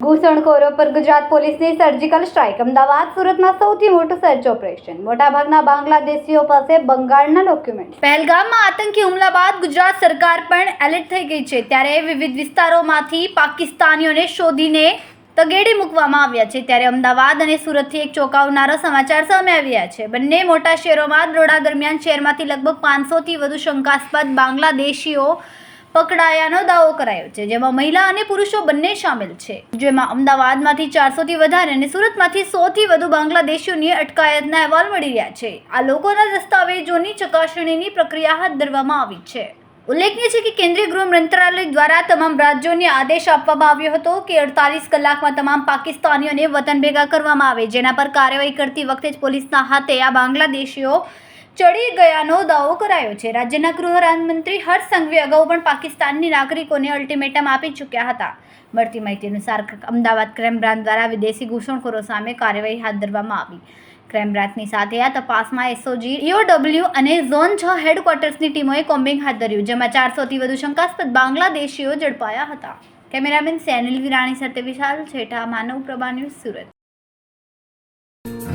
ઘૂસણખોરો પર ગુજરાત પોલીસની surgical strike Ahmedabad, સુરતમાં સૌથી મોટું સર્ચ ઓપરેશન મોટાભાગના બાંગ્લાદેશીઓ પાસે બંગાળના ડોક્યુમેન્ટ પહેલગામમાં આતંકી હુમલા બાદ ગુજરાત સરકાર પણ એલર્ટ થઈ ગઈ છે. ત્યારે વિવિધ વિસ્તારોમાંથી પાકિસ્તાનીઓને શોધીને તગેડી મૂકવામાં આવ્યા છે ત્યારે અમદાવાદ અને સુરતથી એક ચોંકાવનારા સમાચાર સામે આવ્યા છે. બંને મોટા શહેરોમાં દરોડા દરમિયાન શહેરમાંથી લગભગ પાંચસોથી વધુ શંકાસ્પદ બાંગ્લાદેશીઓ પકડાયાનો દાવો કરાયો છે, જેમાં મહિલા અને પુરુષો બંને સામેલ છે. જેમાં અમદાવાદમાંથી ચારસોથી વધારે અને સુરતમાંથી સોથી વધુ બાંગ્લાદેશીઓની અટકાયતના અહેવાલ મળી રહ્યા છે. આ લોકોના દસ્તાવેજોની ચકાસણીની પ્રક્રિયા હાથ ધરવામાં આવી છે. ઉલ્લેખનીય છે કે કેન્દ્રીય ગૃહ મંત્રાલય દ્વારા તમામ રાજ્યોને આદેશ આપવામાં આવ્યો હતો કે અડતાલીસ કલાકમાં તમામ પાકિસ્તાનીઓને વતન ભેગા કરવામાં આવે, જેના પર કાર્યવાહી કરતી વખતે જ પોલીસના હાથે આ બાંગ્લાદેશીઓ ચડી ગયાનો દાવો કરાયો છે. રાજ્યના ગૃહ રાજ્યમંત્રી હર્ષ સંઘવી અગાઉ પણ પાકિસ્તાનની નાગરિકોને અલ્ટિમેટમ આપી ચૂક્યા હતા. મળતી માહિતી અનુસાર અમદાવાદ ક્રાઇમ બ્રાન્ચ દ્વારા વિદેશી ઘૂસણખોરો સામે કાર્યવાહી હાથ ધરવામાં આવી. ક્રાઇમ બ્રાન્ચની સાથે આ તપાસમાં એસઓજી, ઈઓડબ્લ્યુ અને ઝોન છ હેડક્વાર્ટર્સની ટીમોએ કોમ્બિંગ હાથ ધર્યું, જેમાં ચારસોથી વધુ શંકાસ્પદ બાંગ્લાદેશીઓ ઝડપાયા હતા. કેમેરામેન સેનિલ વિરાણી સાથે વિશાલ છેઠા માનવ પ્રભા ન્યૂઝ સુરત.